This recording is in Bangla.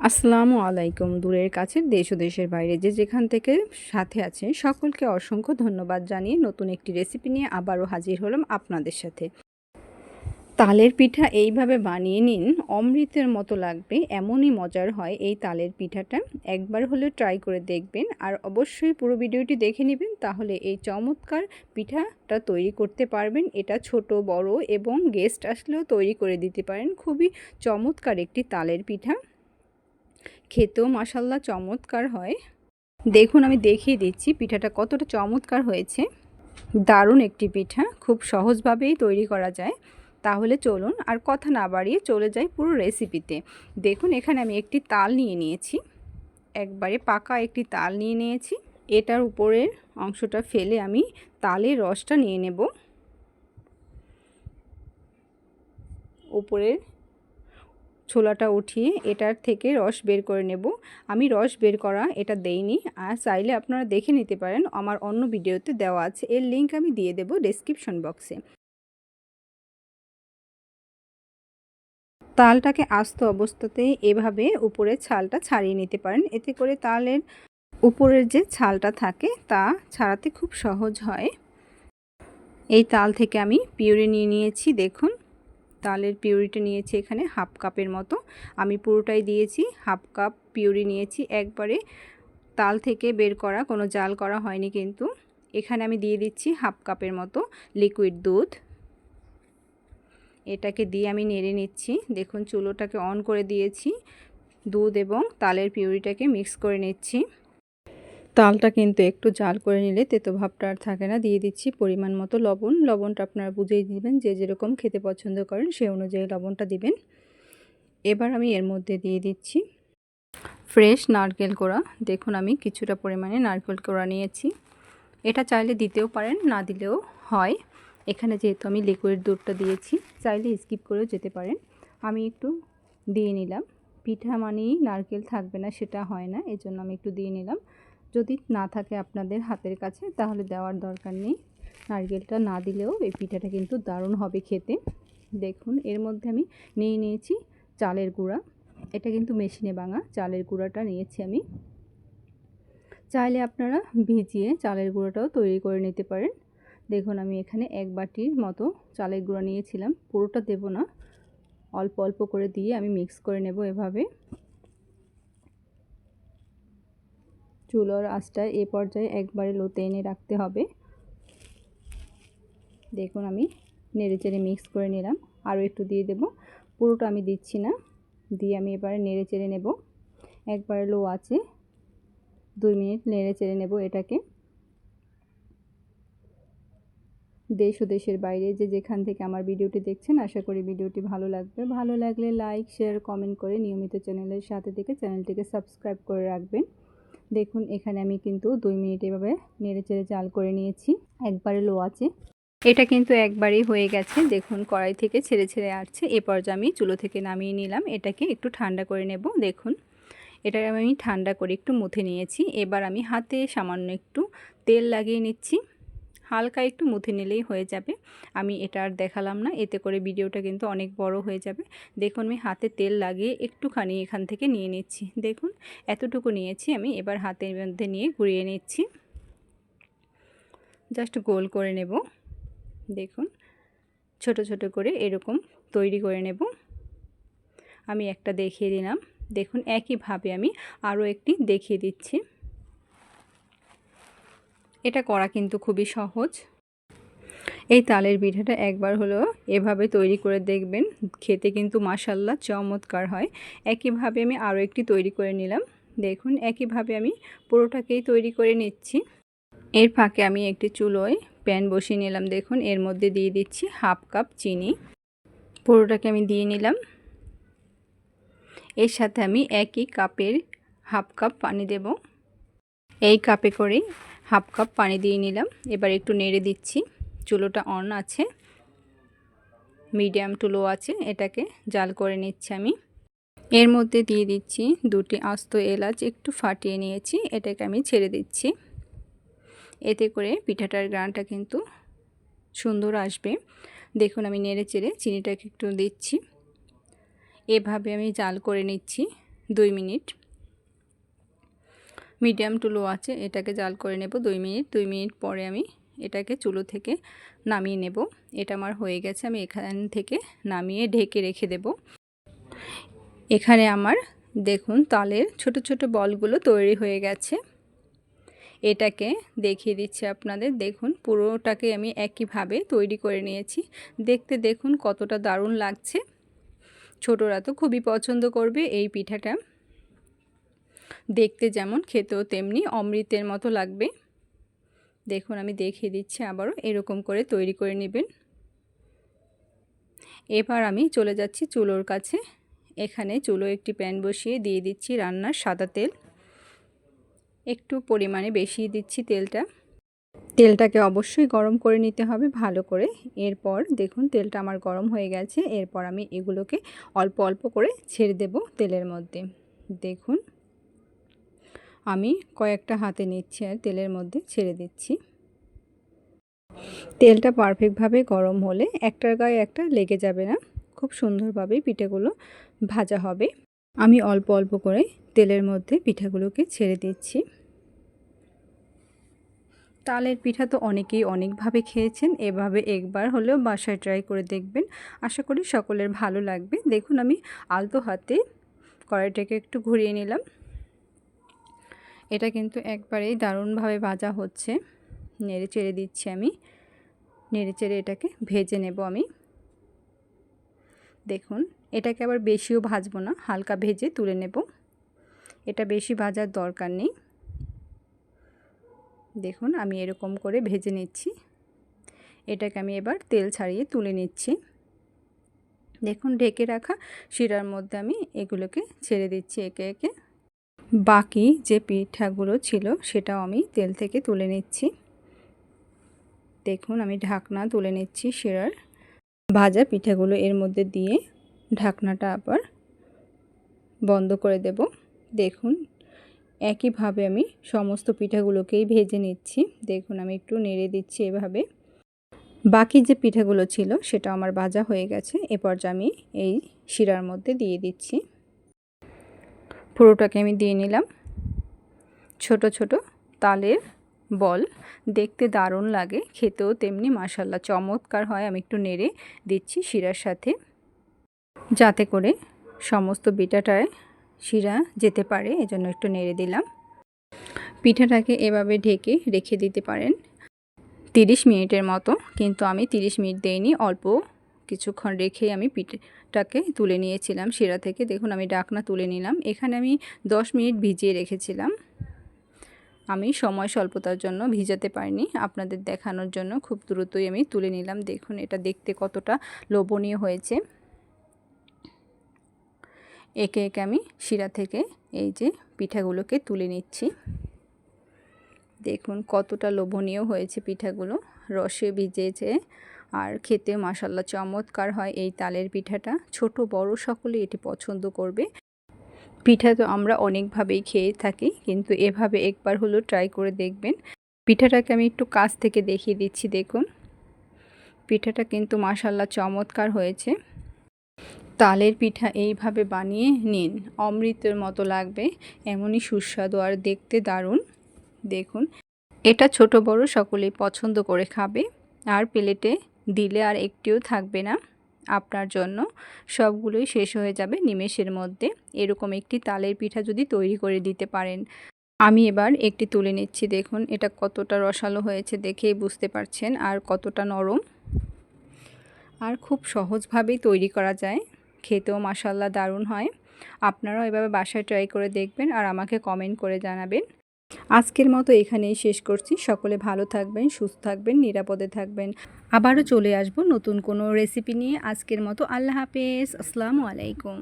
আসসালামু আলাইকুম, দূরের কাছের দেশ ও দেশের বাইরে যে যেখান থেকে সাথে আছে সকলকে অসংখ্য ধন্যবাদ জানিয়ে নতুন একটি রেসিপি নিয়ে আবারও হাজির হলাম আপনাদের সাথে। তালের পিঠা এইভাবে বানিয়ে নিন, অমৃতের মতো লাগবে, এমনই মজার হয় এই তালের পিঠাটা। একবার হলেও ট্রাই করে দেখবেন আর অবশ্যই পুরো ভিডিওটি দেখে নেবেন, তাহলে এই চমৎকার পিঠাটা তৈরি করতে পারবেন। এটা ছোট, বড় এবং গেস্ট আসলেও তৈরি করে দিতে পারেন। খুবই চমৎকার একটি তালের পিঠা। খেতেও মাসাল্লা চমৎকার হয়। দেখুন, আমি দেখিয়ে দিচ্ছি পিঠাটা কতটা চমৎকার হয়েছে। দারুণ একটি পিঠা, খুব সহজভাবেই তৈরি করা যায়। তাহলে চলুন আর কথা না বাড়িয়ে চলে যাই পুরো রেসিপিতে। দেখুন, এখানে আমি একটি তাল নিয়ে নিয়েছি। একবারে পাকা একটি তাল নিয়ে নিয়েছি। এটার উপরের অংশটা ফেলে আমি তালের রসটা নিয়ে নেব। উপরের ছোলাটা উঠিয়ে এটার থেকে রস বের করে নেব। আমি রস বের করা এটা দেইনি। আর চাইলে আপনারা দেখে নিতে পারেন, আমার অন্য ভিডিওতে দেওয়া আছে। এর লিঙ্ক আমি দিয়ে দেব ডেসক্রিপশন বক্সে তালটাকে আস্ত অবস্থাতে এভাবে উপরে ছালটা ছাড়িয়ে নিতে পারেন। এতে করে তালের উপরের যে ছালটা থাকে, তা ছাড়াতে খুব সহজ হয়। এই তাল থেকে আমি পিউরি নিয়ে নিয়েছি, দেখুন। তালের পিউরিটা নিয়েছি এখানে, হাফ কাপের মতো। আমি পুরোটাই দিয়েছি, হাফ কাপ পিউরি নিয়েছি। একবারে তাল থেকে বের করা, কোনো জাল করা হয়নি কিন্তু। এখানে আমি দিয়ে দিচ্ছি হাফ কাপের মতো লিকুইড দুধ। এটাকে দিয়ে আমি নেড়ে নিচ্ছি। দেখুন, চুলোটাকে অন করে দিয়েছি। দুধ এবং তালের পিউরিটাকে মিক্স করে নিচ্ছি। তালটা কিন্তু একটু জাল করে নিলে তেতো ভাবটা আর থাকে না। দিয়ে দিচ্ছি পরিমাণ মতো লবণ। লবণটা আপনারা বুঝেই দিবেন যে যেরকম খেতে পছন্দ করেন সে অনুযায়ী লবণটা দিবেন। এবার আমি এর মধ্যে দিয়ে দিচ্ছি ফ্রেশ নারকেল কোড়া। দেখুন আমি কিছুটা পরিমাণে নারকেল কোড়া নিয়েছি। এটা চাইলে দিতেও পারেন, না দিলেও হয়। এখানে যেহেতু আমি লিকুইড দুধটা দিয়েছি, চাইলে স্কিপ করেও যেতে পারেন। আমি একটু দিয়ে নিলাম। পিঠা মানেই নারকেল থাকবে না, সেটা হয় না। এজন্য আমি একটু দিয়ে নিলাম। যদি না থাকে আপনাদের হাতের কাছে, তাহলে দেওয়ার দরকার নেই। নারকেলটা না দিলেও এই পিঠাটা কিন্তু দারুণ হবে খেতে। দেখুন, এর মধ্যে আমি নিয়ে নিয়েছি চালের গুঁড়া। এটা কিন্তু মেশিনে ভাঙা, চালের গুঁড়াটা নিয়েছি আমি। চাইলে আপনারা ভিজিয়ে চালের গুঁড়োটাও তৈরি করে নিতে পারেন। দেখুন, আমি এখানে এক বাটির মতো চালের গুঁড়া নিয়েছিলাম। পুরোটা দেব না। অল্প অল্প করে দিয়ে আমি মিক্স করে নেব এভাবে। চুলোর আঁচটা এ পর্যায়ে একবারে লোতে এনে রাখতে হবে। দেখুন, আমি নেড়ে চেড়ে মিক্স করে নিলাম। আরও একটু দিয়ে দেব। পুরোটা আমি দিচ্ছি না। দিয়ে আমি এবারে নেড়ে চেড়ে নেব। একবারে লো আছে। দুই মিনিট নেড়ে চেড়ে নেব এটাকে। দেশ ও দেশের বাইরে যে যেখান থেকে আমার ভিডিওটি দেখছেন, আশা করি ভিডিওটি ভালো লাগবে। ভালো লাগলে লাইক শেয়ার কমেন্ট করে নিয়মিত চ্যানেলের সাথে থেকে চ্যানেলটিকে সাবস্ক্রাইব করে রাখবেন। দেখুন, এখানে আমি কিন্তু দুই মিনিট এভাবে নেড়ে চেড়ে জাল করে নিয়েছি। একবারে লো আছে। এটা কিন্তু একবারই হয়ে গেছে। দেখুন, কড়াই থেকে ছেড়ে ছেড়ে আসছে। এ পর্যায়ে আমি চুলো থেকে নামিয়ে নিলাম। এটাকে একটু ঠান্ডা করে নেব। দেখুন, এটা আমি ঠান্ডা করে একটু মুথে নিয়েছি। এবার আমি হাতে সামান্য একটু তেল লাগিয়ে নিচ্ছি। হালকা একটু মুথে নিলেই হয়ে যাবে। আমি এটা আর দেখালাম না, এতে করে ভিডিওটা কিন্তু অনেক বড় হয়ে যাবে। দেখুন, আমি হাতে তেল লাগিয়ে একটুখানি এখান থেকে নিয়ে নিচ্ছি। দেখুন, এতটুকু নিয়েছি আমি, এবার হাতের মধ্যে নিয়ে ঘুরিয়ে নিচ্ছি। জাস্ট গোল করে নেব। দেখুন, ছোট ছোট করে এরকম তৈরি করে নেব। আমি একটা দেখিয়ে দিলাম। দেখুন, একইভাবে আমি আরও একটি দেখিয়ে দিচ্ছি। এটা করা কিন্তু খুবই সহজ। এই তালের পিঠাটা একবার হলো এভাবে তৈরি করে দেখবেন, খেতে কিন্তু মাসাল্লা চমৎকার হয়। একইভাবে আমি আরও একটি তৈরি করে নিলাম। দেখুন, একইভাবে আমি পুরোটাকেই তৈরি করে নিচ্ছি। এর ফাঁকে আমি একটি চুলোয় প্যান বসিয়ে নিলাম। দেখুন, এর মধ্যে দিয়ে দিচ্ছি হাফ কাপ চিনি। পুরোটাকে আমি দিয়ে নিলাম। এর সাথে আমি একই কাপের হাফ কাপ পানি দেব। এই কাপে করেই হাফ কাপ পানি দিয়ে নিলাম। এবার একটু নেড়ে দিচ্ছি। চুলোটা অন আছে। মিডিয়াম টু লো আছে। এটাকে জাল করে নিচ্ছি আমি। এর মধ্যে দিয়ে দিচ্ছি দুটি আস্ত এলাচ। একটু ফাটিয়ে নিয়েছি। এটাকে আমি ছেড়ে দিচ্ছি। এতে করে পিঠাটার গ্রানটা কিন্তু সুন্দর আসবে। দেখুন, আমি নেড়ে চেড়ে চিনিটাকে একটু দিচ্ছি। এভাবে আমি জাল করে নিচ্ছি দুই মিনিট। মিডিয়াম টু লো আছে, এটাকে জাল করে নেব দুই মিনিট। দুই মিনিট পরে আমি এটাকে চুলো থেকে নামিয়ে নেব। এটা আমার হয়ে গেছে, আমি এখান থেকে নামিয়ে ঢেকে রেখে দেব। এখানে আমার দেখুন তালের ছোট ছোট বলগুলো তৈরি হয়ে গেছে। এটাকে দেখিয়ে দিচ্ছি আপনাদের। দেখুন পুরোটাকে আমি একইভাবে তৈরি করে নিয়েছি। দেখতে দেখুন কতটা দারুণ লাগছে। ছোটরা তো খুবই পছন্দ করবে এই পিঠাটা। দেখতে যেমন খেতেও তেমনি অমৃতের মতো লাগবে। দেখুন, আমি দেখিয়ে দিচ্ছি আবারও, এরকম করে তৈরি করে নেবেন। এবার আমি চলে যাচ্ছি চুলোর কাছে। এখানে চুলো একটি প্যান বসিয়ে দিয়ে দিচ্ছি রান্নার সাদা তেল। একটু পরিমাণে বেশি দিচ্ছি তেলটা। তেলটাকে অবশ্যই গরম করে নিতে হবে ভালো করে। এরপর দেখুন, তেলটা আমার গরম হয়ে গেছে। এরপর আমি এগুলোকে অল্প অল্প করে ছেড়ে দেব তেলের মধ্যে। দেখুন। আমি কয়েকটা হাতে নিচ্ছি আর তেলের মধ্যে ছেড়ে দিচ্ছি। তেলটা পারফেক্টভাবে গরম হলে একটার গায়ে একটা লেগে যাবে না। খুব সুন্দরভাবে পিঠেগুলো ভাজা হবে। আমি অল্প অল্প করে তেলের মধ্যে পিঠাগুলোকে ছেড়ে দিচ্ছি। তালের পিঠা তো অনেকেই অনেকভাবে খেয়েছেন, এভাবে একবার হলেও বাসায় ট্রাই করে দেখবেন। আশা করি সকলের ভালো লাগবে। দেখুন, আমি আলতো হাতে কড়াইটাকে একটু ঘুরিয়ে নিলাম। এটা কিন্তু একবারেই দারুণভাবে ভাজা হচ্ছে। নেড়ে চেড়ে দিচ্ছি আমি। নেড়ে চেড়ে এটাকে ভেজে নেব আমি। দেখুন, এটাকে আবার বেশিও ভাজবো না, হালকা ভেজে তুলে নেব। এটা বেশি ভাজার দরকার নেই। দেখুন, আমি এরকম করে ভেজে নিচ্ছি। এটাকে আমি এবার তেল ছাড়িয়ে তুলে নিচ্ছি। দেখুন, ঢেকে রাখা শিরার মধ্যে আমি এগুলোকে ছেড়ে দিচ্ছি একে একে। বাকি যে পিঠাগুলো ছিল সেটাও আমি তেল থেকে তুলে নিচ্ছি। দেখুন, আমি ঢাকনা তুলে নিচ্ছি শিরার। ভাজা পিঠাগুলো এর মধ্যে দিয়ে ঢাকনাটা আবার বন্ধ করে দেব। দেখুন, একইভাবে আমি সমস্ত পিঠাগুলোকেই ভেজে নিচ্ছি। দেখুন, আমি একটু নেড়ে দিচ্ছি এভাবে। বাকি যে পিঠাগুলো ছিল সেটা আমার ভাজা হয়ে গেছে। এ পর্যায়ে আমি এই শিরার মধ্যে দিয়ে দিচ্ছি। পুরোটাকে আমি দিয়ে নিলাম। ছোট ছোট তালের বল। দেখতে দারুণ লাগে, খেতেও তেমনি মাসাল্লা চমৎকার হয়, আমি একটু নেড়ে দিচ্ছি শিরার সাথে। যাতে করে সমস্ত বিটাটায় শিরা যেতে পারে, এজন্য একটু নেড়ে দিলাম। পিঠাটাকে এভাবে ঢেকে রেখে দিতে পারেন। তিরিশ মিনিটের মতো, কিন্তু আমি তিরিশ মিনিট দেইনি, অল্প কিছুক্ষণ রেখে আমি পিঠাটাকে তুলে নিয়েছিলাম, শিরা থেকে। দেখুন, আমি ডাকনা তুলে নিলাম। এখানে আমি দশ মিনিট ভিজিয়ে রেখেছিলাম। আমি সময় স্বল্পতার জন্য ভিজাতে পারিনি। আপনাদের দেখানোর জন্য খুব দ্রুতই আমি তুলে নিলাম। দেখুন, এটা দেখতে কতটা লোভনীয় হয়েছে। একে একে আমি শিরা থেকে এই যে পিঠাগুলোকে তুলে নিচ্ছি। দেখুন, কতটা লোভনীয় হয়েছে পিঠাগুলো। রসে ভিজেছে। আর খেতে মাসাল্লা চমৎকার হয় এই তালের পিঠাটা। ছোট, বড় সকলে এটি পছন্দ করবে। পিঠা তো আমরা অনেকভাবেই খেয়ে থাকি, কিন্তু এভাবে একবার হলো ট্রাই করে দেখবেন। পিঠাটাকে আমি একটু কাছ থেকে দেখিয়ে দিচ্ছি, দেখুন। পিঠাটা কিন্তু মাসাল্লা চমৎকার হয়েছে। তালের পিঠা এইভাবে বানিয়ে নিন, অমৃতের মতো লাগবে, এমনই সুস্বাদু আর দেখতে দারুণ। দেখুন, এটা ছোট, বড় সকলেই পছন্দ করে খাবে। আর প্লেটে দিলে আর একটিও থাকবে না। আপনার জন্য সবগুলোই শেষ হয়ে যাবে নিমেষের মধ্যে। এরকম একটি তালের পিঠা যদি তৈরি করে দিতে পারেন। আমি এবার একটি তুলে নিচ্ছি, দেখুন এটা কতটা রসালো হয়েছে দেখেই বুঝতে পারছেন আর কতটা নরম। আর খুব সহজভাবেই তৈরি করা যায়, খেতেও মাসাল্লা দারুণ হয়। আপনারাও এভাবে বাসায় ট্রাই করে দেখবেন আর আমাকে কমেন্ট করে জানাবেন। আজকের মতো এখানেই শেষ করছি। সকলে ভালো থাকবেন, সুস্থ থাকবেন, নিরাপদে থাকবেন। আবারও চলে আসব নতুন কোনো রেসিপি নিয়ে। আজকের মতো আল্লাহ হাফেজ। আসসালামু আলাইকুম।